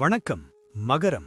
வணக்கம் மகரம்.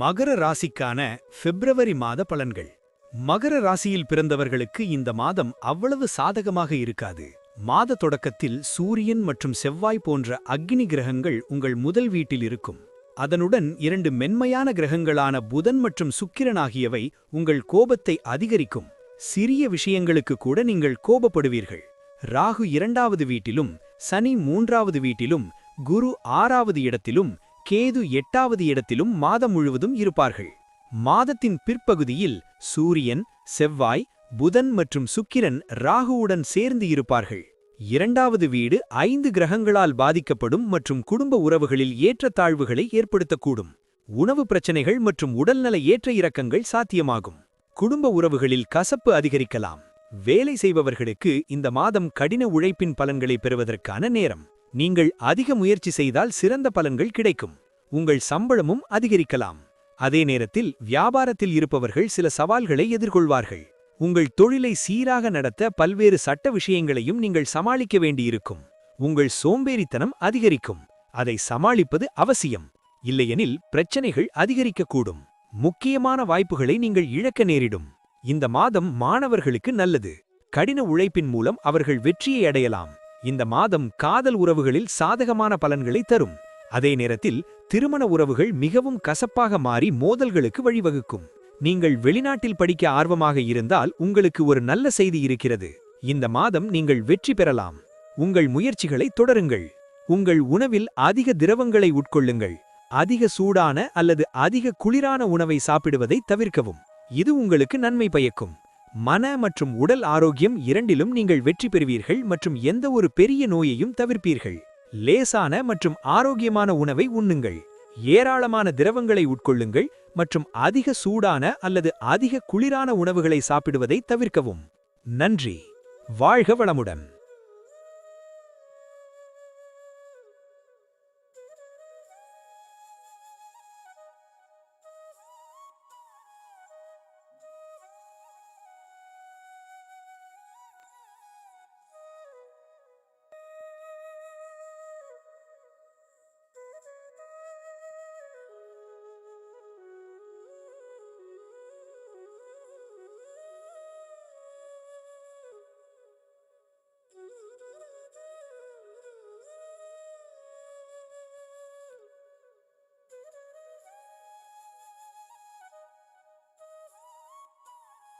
மகர ராசிக்கான பிப்ரவரி மாத பலன்கள். மகர ராசியில் பிறந்தவர்களுக்கு இந்த மாதம் அவ்வளவு சாதகமாக இருக்காது. மாத தொடக்கத்தில் சூரியன் மற்றும் செவ்வாய் போன்ற அக்னி கிரகங்கள் உங்கள் முதல் வீட்டில் இருக்கும். அதனுடன் இரண்டு மென்மையான கிரகங்களான புதன் மற்றும் சுக்கிரன் ஆகியவை உங்கள் கோபத்தை அதிகரிக்கும். சிறிய விஷயங்களுக்கு கூட நீங்கள் கோபப்படுவீர்கள். ராகு இரண்டாவது வீட்டிலும் சனி மூன்றாவது வீட்டிலும் குரு ஆறாவது இடத்திலும் கேது எட்டாவது இடத்திலும் மாதம் முழுவதும் இருப்பார்கள். மாதத்தின் பிற்பகுதியில் சூரியன் செவ்வாய் புதன் மற்றும் சுக்கிரன் ராகுவுடன் சேர்ந்து இருப்பார்கள். இரண்டாவது வீடு ஐந்து கிரகங்களால் பாதிக்கப்படும் மற்றும் குடும்ப உறவுகளில் ஏற்றத்தாழ்வுகளை ஏற்படுத்தக்கூடும். உணவு பிரச்சனைகள் மற்றும் உடல்நல ஏற்ற இறக்கங்கள் சாத்தியமாகும். குடும்ப உறவுகளில் கசப்பு அதிகரிக்கலாம். வேலை செய்பவர்களுக்கு இந்த மாதம் கடின உழைப்பின் பலன்களை பெறுவதற்கான நேரம். நீங்கள் அதிக முயற்சி செய்தால் சிறந்த பலன்கள் கிடைக்கும். உங்கள் சம்பளமும் அதிகரிக்கலாம். அதே நேரத்தில் வியாபாரத்தில் இருப்பவர்கள் சில சவால்களை எதிர்கொள்வார்கள். உங்கள் தொழிலை சீராக நடத்த பல்வேறு சட்ட விஷயங்களையும் நீங்கள் சமாளிக்க வேண்டியிருக்கும். உங்கள் சோம்பேறித்தனம் அதிகரிக்கும். அதை சமாளிப்பது அவசியம். இல்லையெனில் பிரச்சனைகள் அதிகரிக்கக்கூடும். முக்கியமான வாய்ப்புகளை நீங்கள் இழக்க நேரிடும். இந்த மாதம் மாணவர்களுக்கு நல்லது. கடின உழைப்பின் மூலம் அவர்கள் வெற்றியை அடையலாம். இந்த மாதம் காதல் உறவுகளில் சாதகமான பலன்களை தரும். அதே நேரத்தில் திருமண உறவுகள் மிகவும் கசப்பாக மாறி மோதல்களுக்கு வழிவகுக்கும். நீங்கள் வெளிநாட்டில் படிக்க ஆர்வமாக இருந்தால் உங்களுக்கு ஒரு நல்ல செய்தி இருக்கிறது. இந்த மாதம் நீங்கள் வெற்றி பெறலாம். உங்கள் முயற்சிகளை தொடருங்கள். உங்கள் உணவில் அதிக திரவங்களை உட்கொள்ளுங்கள். அதிக சூடான அல்லது அதிக குளிரான உணவை சாப்பிடுவதை தவிர்க்கவும். இது உங்களுக்கு நன்மை பயக்கும். மன மற்றும் உடல் ஆரோக்கியம் இரண்டிலும் நீங்கள் வெற்றி பெறுவீர்கள் மற்றும் எந்த ஒரு பெரிய நோயையும் தவிர்ப்பீர்கள். லேசான மற்றும் ஆரோக்கியமான உணவை உண்ணுங்கள். ஏராளமான திரவங்களை உட்கொள்ளுங்கள் மற்றும் அதிக சூடான அல்லது அதிக குளிரான உணவுகளை சாப்பிடுவதை தவிர்க்கவும். நன்றி. வாழ்க வளமுடன்.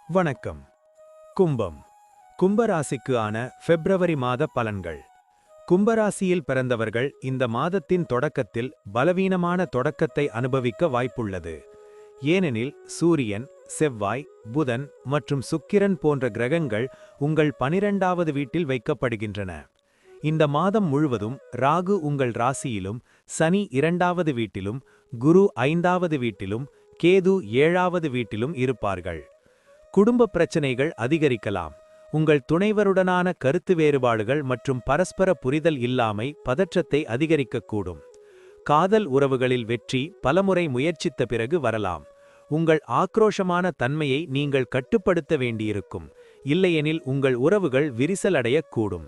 வணக்கம். கும்பம். கும்பராசிக்கு ஆன பிப்ரவரி மாத பலன்கள். கும்பராசியில் பிறந்தவர்கள் இந்த மாதத்தின் தொடக்கத்தில் பலவீனமான தொடக்கத்தை அனுபவிக்க வாய்ப்புள்ளது. ஏனெனில் சூரியன் செவ்வாய் புதன் மற்றும் சுக்கிரன் போன்ற கிரகங்கள் உங்கள் பனிரெண்டாவது வீட்டில் வைக்கப்படுகின்றன. இந்த மாதம் முழுவதும் ராகு உங்கள் ராசியிலும் சனி இரண்டாவது வீட்டிலும் குரு ஐந்தாவது வீட்டிலும் கேது ஏழாவது வீட்டிலும் இருப்பார்கள். குடும்ப பிரச்சனைகள் அதிகரிக்கலாம். உங்கள் துணைவருடனான கருத்து வேறுபாடுகள் மற்றும் பரஸ்பர புரிதல் இல்லாமை பதற்றத்தை அதிகரிக்கக்கூடும். காதல் உறவுகளில் வெற்றி பலமுறை முயற்சித்த பிறகு வரலாம். உங்கள் ஆக்ரோஷமான தன்மையை நீங்கள் கட்டுப்படுத்த வேண்டியிருக்கும். இல்லையெனில் உங்கள் உறவுகள் விரிசலடையக்கூடும்.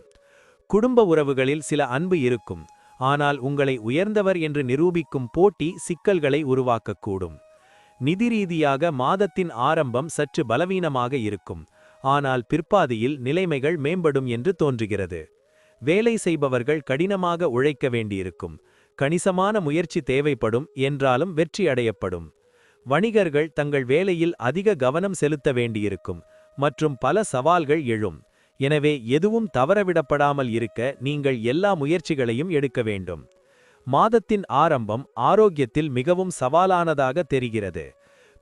குடும்ப உறவுகளில் சில அன்பு இருக்கும். ஆனால் உங்களை உயர்ந்தவர் என்று நிரூபிக்கும் போட்டி சிக்கல்களை உருவாக்கக்கூடும். நிதி ரீதியாக மாதத்தின் ஆரம்பம் சற்று பலவீனமாக இருக்கும். ஆனால் பிற்பாதியில் நிலைமைகள் மேம்படும் என்று தோன்றுகிறது. வேலை செய்பவர்கள் கடினமாக உழைக்க வேண்டியிருக்கும். கணிசமான முயற்சி தேவைப்படும் என்றாலும் வெற்றி அடையப்படும். வணிகர்கள் தங்கள் வேலையில் அதிக கவனம் செலுத்த வேண்டியிருக்கும். மற்றும் பல சவால்கள் எழும். எனவே எதுவும் தவறவிடப்படாமல் இருக்க நீங்கள் எல்லா முயற்சிகளையும் எடுக்க வேண்டும். மாதத்தின் ஆரம்பம் ஆரோக்கியத்தில் மிகவும் சவாலானதாக தெரிகிறது.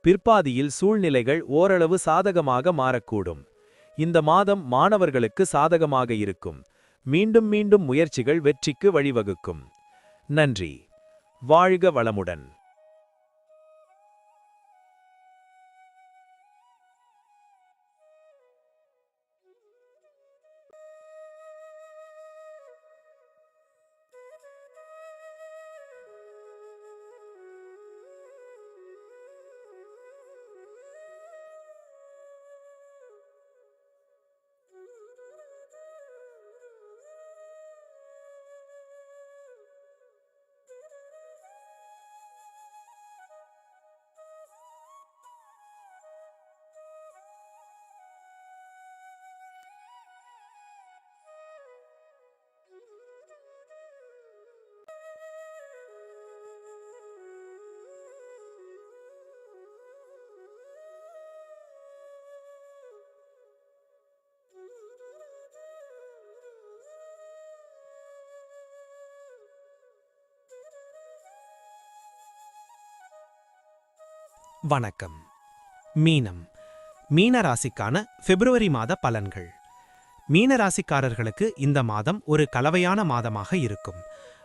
பிற்பாதியில் சூழ்நிலைகள் ஓரளவு சாதகமாக மாறக்கூடும். இந்த மாதம் மாணவர்களுக்கு சாதகமாக இருக்கும். மீண்டும் மீண்டும் முயற்சிகள் வெற்றிக்கு வழிவகுக்கும். நன்றி. வாழ்க வளமுடன். வணக்கம். மீனம். மீன ராசிக்கான பிப்ரவரி மாத பலன்கள். மீன ராசிக்காரர்களுக்கு இந்த மாதம் ஒரு கலவையான மாதமாக இருக்கும்.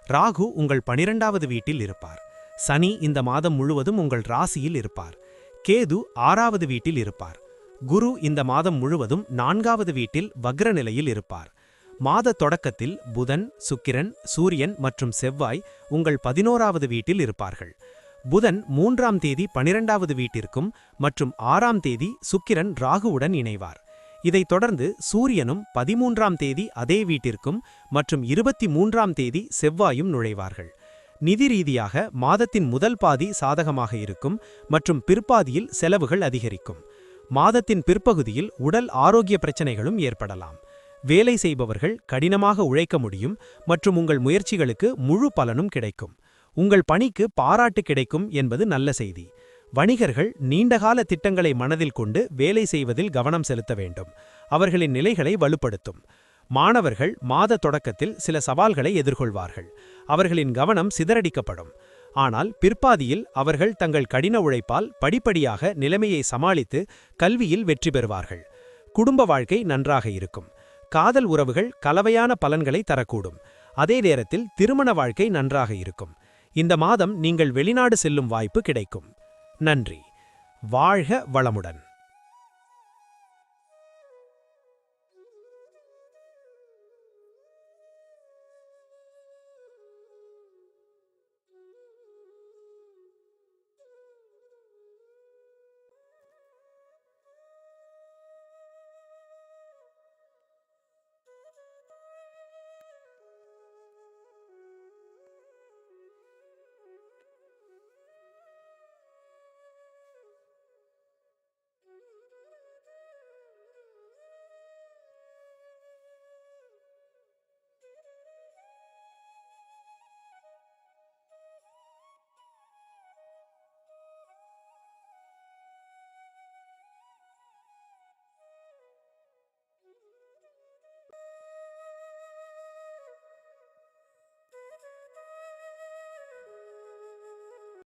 ராகு உங்கள் பனிரெண்டாவது வீட்டில் இருப்பார். சனி இந்த மாதம் முழுவதும் உங்கள் ராசியில் இருப்பார். கேது ஆறாவது வீட்டில் இருப்பார். குரு இந்த மாதம் முழுவதும் நான்காவது வீட்டில் வக்ர நிலையில் இருப்பார். மாத தொடக்கத்தில் புதன் சுக்கிரன் சூரியன் மற்றும் செவ்வாய் உங்கள் பதினோராவது வீட்டில் இருப்பார்கள். புதன் மூன்றாம் தேதி பனிரெண்டாவது வீட்டிற்கும் மற்றும் ஆறாம் தேதி சுக்கிரன் ராகுவுடன் இணைவார். இதைத் தொடர்ந்து சூரியனும் பதிமூன்றாம் தேதி அதே வீட்டிற்கும் மற்றும் இருபத்தி மூன்றாம் தேதி செவ்வாயும் நுழைவார்கள். நிதி ரீதியாக மாதத்தின் முதல் பாதி சாதகமாக இருக்கும் மற்றும் பிற்பாதியில் செலவுகள் அதிகரிக்கும். மாதத்தின் பிற்பகுதியில் உடல் ஆரோக்கிய பிரச்சனைகளும் ஏற்படலாம். வேலை செய்பவர்கள் கடினமாக உழைக்க முடியும் மற்றும் உங்கள் முயற்சிகளுக்கு முழு பலனும் கிடைக்கும். உங்கள் பணிக்கு பாராட்டு கிடைக்கும் என்பது நல்ல செய்தி. வணிகர்கள் நீண்டகால திட்டங்களை மனதில் கொண்டு வேலை செய்வதில் கவனம் செலுத்த வேண்டும். அவர்களின் நிலைகளை வலுப்படுத்தும். மாணவர்கள் மாத தொடக்கத்தில் சில சவால்களை எதிர்கொள்வார்கள். அவர்களின் கவனம் சிதறடிக்கப்படும். ஆனால் பிற்பாதியில் அவர்கள் தங்கள் கடின உழைப்பால் படிப்படியாக நிலைமையை சமாளித்து கல்வியில் வெற்றி பெறுவார்கள். குடும்ப வாழ்க்கை நன்றாக இருக்கும். காதல் உறவுகள் கலவையான பலன்களை தரக்கூடும். அதே நேரத்தில் திருமண வாழ்க்கை நன்றாக இருக்கும். இந்த மாதம் நீங்கள் வெளிநாடு செல்லும் வாய்ப்பு கிடைக்கும். நன்றி. வாழ்க வளமுடன்.